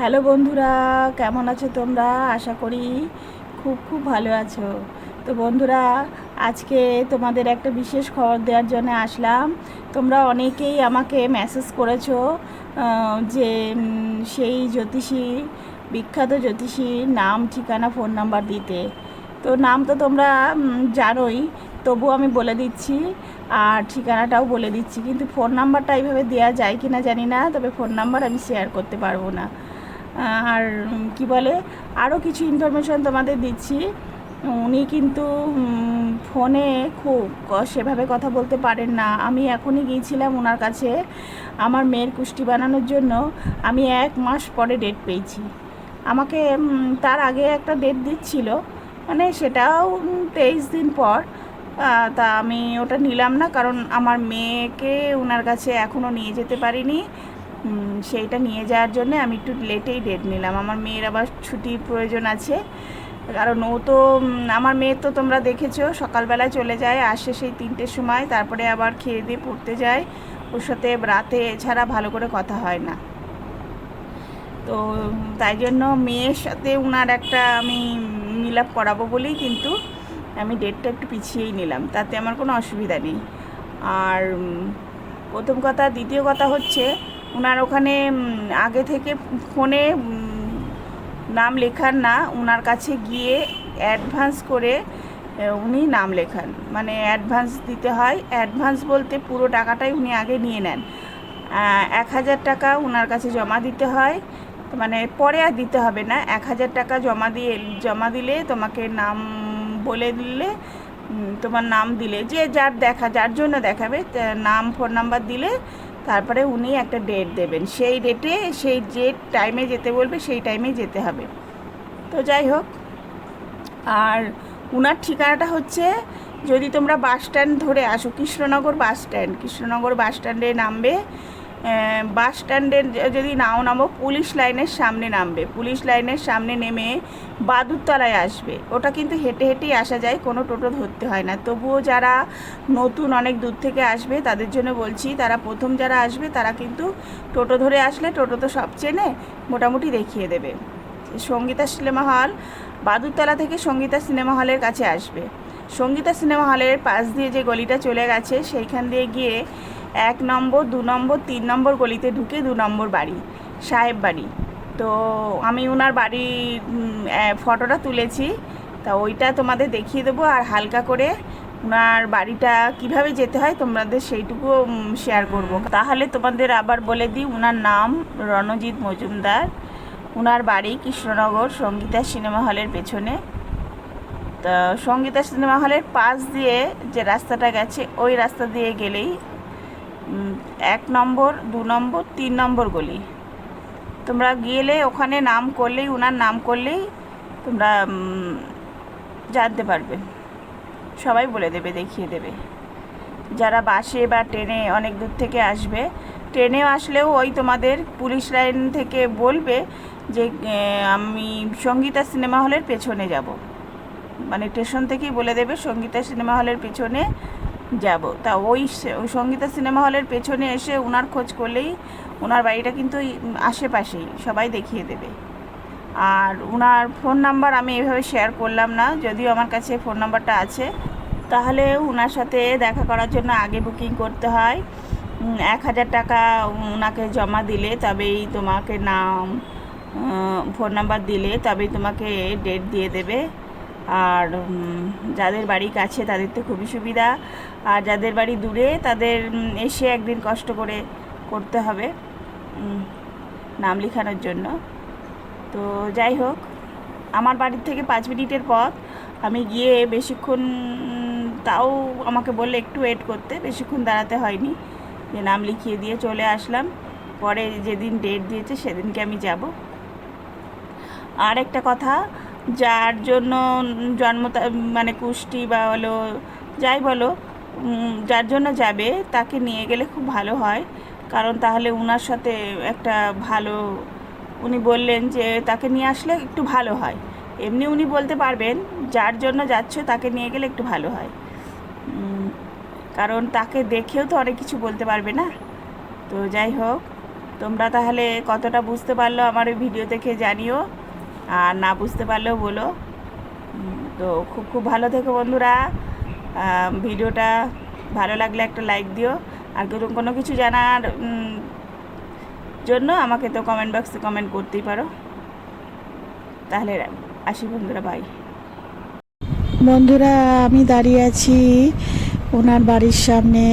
Hello বন্ধুরা, কেমন আছো তোমরা? আশা করি খুব খুব ভালো আছো। তো বন্ধুরা, আজকে তোমাদের একটা বিশেষ খবর দেওয়ার জন্য আসলাম। তোমরা অনেকেই আমাকে মেসেজ করেছ যে সেই জ্যোতিষী, বিখ্যাত জ্যোতিষীর নাম, ঠিকানা ফোন নাম্বার দিতে। তো নাম তো তোমরা জানোই তবু আমি বলে দিচ্ছি, আর ঠিকানাটাও বলে দিচ্ছি। কিন্তু ফোন নাম্বারটা এইভাবে দেওয়া যায় কি না জানি না, তবে ফোন নাম্বার আমি শেয়ার করতে পারব না। আর কি বলে আরও কিছু ইনফরমেশন তোমাদের দিচ্ছি। উনি কিন্তু ফোনে খুব সেভাবে কথা বলতে পারেন না। আমি এখনই গিয়েছিলাম ওনার কাছে আমার মেয়ের কুষ্টি বানানোর জন্য। আমি এক মাস পরে ডেট পেয়েছি। আমাকে তার আগে একটা ডেট দিচ্ছিল। মানে সেটাও তেইশ দিন পর। তা আমি ওটা নিলাম না কারণ আমার মেয়েকে ওনার কাছে এখনও নিয়ে যেতে পারিনি। সেইটা নিয়ে যাওয়ার জন্য আমি একটু লেটেই ডেট নিলাম। আমার মেয়ের আবার ছুটির প্রয়োজন আছে। কারণ ও তো আমার মেয়ে তো তোমরা দেখেছ, সকালবেলায় চলে যায়, আসে সেই তিনটের সময়, তারপরে আবার খেয়ে দিয়ে পড়তে যায়। ওর সাথে রাতে এছাড়া ভালো করে কথা হয় না। তো, তাই জন্য মেয়ের সাথে ওনার একটা আমি মিল আপ করাবো বলেই কিন্তু আমি ডেটটা একটু পিছিয়েই নিলাম। তাতে আমার কোনো অসুবিধা নেই। আর প্রথম কথা, দ্বিতীয় কথা হচ্ছে ওনার ওখানে আগে থেকে ফোনে নাম লেখান না ওনার কাছে গিয়ে অ্যাডভান্স করে উনি নাম লেখান। মানে অ্যাডভান্স দিতে হয়। অ্যাডভান্স বলতে পুরো টাকাটাই উনি আগে নিয়ে নেন। এক হাজার টাকা ওনার কাছে জমা দিতে হয়। মানে পরে আর দিতে হবে না। এক হাজার টাকা জমা দিয়ে, জমা দিলে তোমাকে নাম বলে দিলে তোমার নাম দিলে। যে যার দেখা, যার জন্য দেখাবে নাম ফোন নাম্বার দিলে তারপরে উনি একটা ডেট দেবেন। সেই ডেটে সেই যে টাইমে যেতে বলবে, সেই টাইমে যেতে হবে। তো যাই হোক, আর উনার ঠিকানাটা হচ্ছে, যদি তোমরা বাস স্ট্যান্ড ধরে আসো, Krishnanagar bus stand Krishnanagar bus স্ট্যান্ডে নামবে বাস স্ট্যান্ডের যদি নাও নামো, পুলিশ লাইনের সামনে নামবে। পুলিশ লাইনের সামনে নেমে বাদুরতলায় আসবে। ওটা কিন্তু হেঁটে হেঁটেই আসা যায়, কোনো টোটো ধরতে হয় না। তবুও যারা নতুন, অনেক দূর থেকে আসবে, তাদের জন্য বলছি, তারা প্রথম যারা আসবে, তারা কিন্তু টোটো ধরে আসলে টোটো তো সব চেনে, মোটামুটি দেখিয়ে দেবে। সঙ্গীতা সিনেমা হল, বাদুরতলা থেকে সঙ্গীতা সিনেমা হলের কাছে আসবে। সঙ্গীতা সিনেমা হলের পাশ দিয়ে যে গলিটা চলে গেছে, সেইখান দিয়ে গিয়ে এক নম্বর, দু নম্বর, তিন নম্বর গলিতে ঢুকে দু নম্বর বাড়ি, সাহেব বাড়ি। তো আমি ওনার বাড়ির ফটোটা তুলেছি। তা ওইটা তোমাদের দেখিয়ে দেবো আর হালকা করে ওনার বাড়িটা কীভাবে যেতে হয় তোমাদের সেইটুকু শেয়ার করব। তাহলে তোমাদের আবার বলে দিই ওনার নাম রণজিৎ মজুমদার। ওনার বাড়ি কৃষ্ণনগর, সঙ্গীতা সিনেমা হলের পেছনে। তা সঙ্গীতা সিনেমা হলের পাশ দিয়ে যে রাস্তাটা গেছে, ওই রাস্তা দিয়ে গেলেই এক নম্বর, দু নম্বর, তিন নম্বর গলি। তোমরা গেলে ওখানে নাম করলেই ওনার নাম করলেই তোমরা জানতে পারবে। সবাই বলে দেবে, দেখিয়ে দেবে। যারা বাসে বা ট্রেনে অনেক দূর থেকে আসবে, ট্রেনেও আসলেও ওই তোমাদের পুলিশ লাইন থেকে বলবে যে আমি সঙ্গীতা সিনেমা হলের পেছনে যাব। মানে স্টেশন থেকেই বলে দেবে, সঙ্গীতা সিনেমা হলের পেছনে যাব। তা ওই ওই সঙ্গীতা সিনেমা হলের পেছনে এসে ওনার খোঁজ করলেই ওনার বাড়িটা কিন্তু আশেপাশেই, সবাই দেখিয়ে দেবে। আর ওনার ফোন নাম্বার আমি এভাবে শেয়ার করলাম না, যদিও আমার কাছে ফোন নাম্বারটা আছে। তাহলে ওনার সাথে দেখা করার জন্য আগে বুকিং করতে হয়। এক হাজার টাকা ওনাকে জমা দিলে তবেই তোমাকে নাম ফোন নাম্বার দিলে তবেই তোমাকে ডেট দিয়ে দেবে। আর যাদের বাড়ি কাছে তাদের তো খুবই সুবিধা। আর যাদের বাড়ি দূরে তাদের এসে একদিন কষ্ট করে করতে হবে নাম লেখানোর জন্য। তো যাই হোক, আমার বাড়ির থেকে পাঁচ মিনিটের পথ। আমি গিয়ে বেশিক্ষণ, তাও আমাকে বললে একটু ওয়েট করতে, বেশিক্ষণ দাঁড়াতে হয়নি। যে নাম লিখিয়ে দিয়ে চলে আসলাম। পরে যেদিন ডেট দিয়েছে সেদিনকে আমি যাব। আর একটা কথা যার জন্য জন্ম মানে কুষ্টি বা হলো যাই বলো যার জন্য যাবে, তাকে নিয়ে গেলে খুব ভালো হয়। কারণ তাহলে ওনার সাথে একটা ভালো, উনি বললেন যে তাকে নিয়ে আসলে একটু ভালো হয়। এমনি উনি বলতে পারবেন, যার জন্য যাচ্ছ তাকে নিয়ে গেলে একটু ভালো হয়। কারণ তাকে দেখেও তো অনেক কিছু বলতে পারবে না। তো যাই হোক, তোমরা তাহলে কতটা বুঝতে পারল আমার এই ভিডিও দেখে জানিও। আর না বুঝতে পারলেও বলো। তো খুব খুব ভালো থেকো বন্ধুরা। ভিডিওটা ভালো লাগলে একটা লাইক দিও। আর কোনো কোনো কিছু জানার জন্য আমাকে তো কমেন্ট বক্সে কমেন্ট করতেই পারো। তাহলে আসি বন্ধুরা বাই বন্ধুরা, আমি দাঁড়িয়ে আছি ওনার বাড়ির সামনে।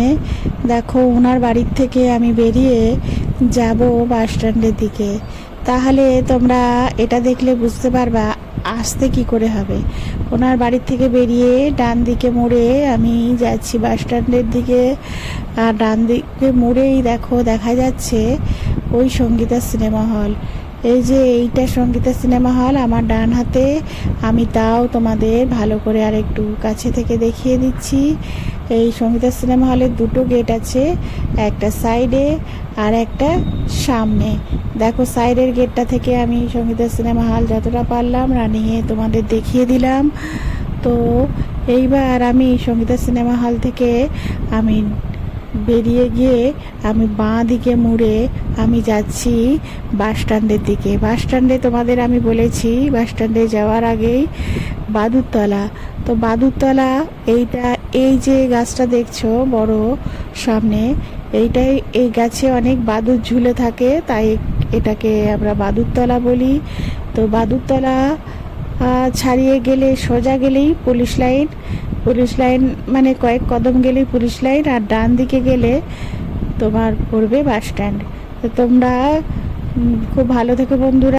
দেখো, ওনার বাড়ির থেকে আমি বেরিয়ে যাব বাস স্ট্যান্ডের দিকে। তাহলে তোমরা এটা দেখলে বুঝতে পারবা আসতে কি করে হবে। ওনার বাড়ির থেকে বেরিয়ে ডান দিকে মুড়ে আমি যাচ্ছি বাস স্ট্যান্ডের দিকে। আর ডান দিকে মুড়েই দেখো দেখা যাচ্ছে ওই সঙ্গীতা সিনেমা হল। এই যে এইটা সঙ্গীতা সিনেমা হল আমার ডান হাতে। আমি তাও তোমাদের ভালো করে আর একটু কাছে থেকে দেখিয়ে দিচ্ছি। এই সঙ্গীতা সিনেমা হলে দুটো গেট আছে, একটা সাইডে আর একটা সামনে। দেখো, সাইডের গেটটা থেকে আমি সঙ্গীতা সিনেমা হল যতটা পারলাম রানিংয়ে তোমাদের দেখিয়ে দিলাম। তো এইবার আমি সঙ্গীতা সিনেমা হল থেকে আমি বেরিয়ে গিয়ে আমি বাঁ দিকে মুড়ে আমি যাচ্ছি বাস স্ট্যান্ডের দিকে। বাস স্ট্যান্ডে তোমাদের আমি বলেছি, বাস স্ট্যান্ডে যাওয়ার আগেই বাদুরতলা। তো বাদুরতলা এইটা, এই যে গাছটা দেখছ বড় সামনে, এইটাই, এই গাছে অনেক বাদুর ঝুলে থাকে, তাই এটাকে আমরা বাদুরতলা বলি। তো বাদুরতলা ছাড়িয়ে গেলে সোজা গেলেই পুলিশ লাইন পুলিশ লাইন মানে কয়েক কদম গেলেই পুলিশ লাইন আর ডান দিকে গেলে তোমার পড়বে বাস স্ট্যান্ড। তো তোমরা খুব ভালো থেকো বন্ধুরা।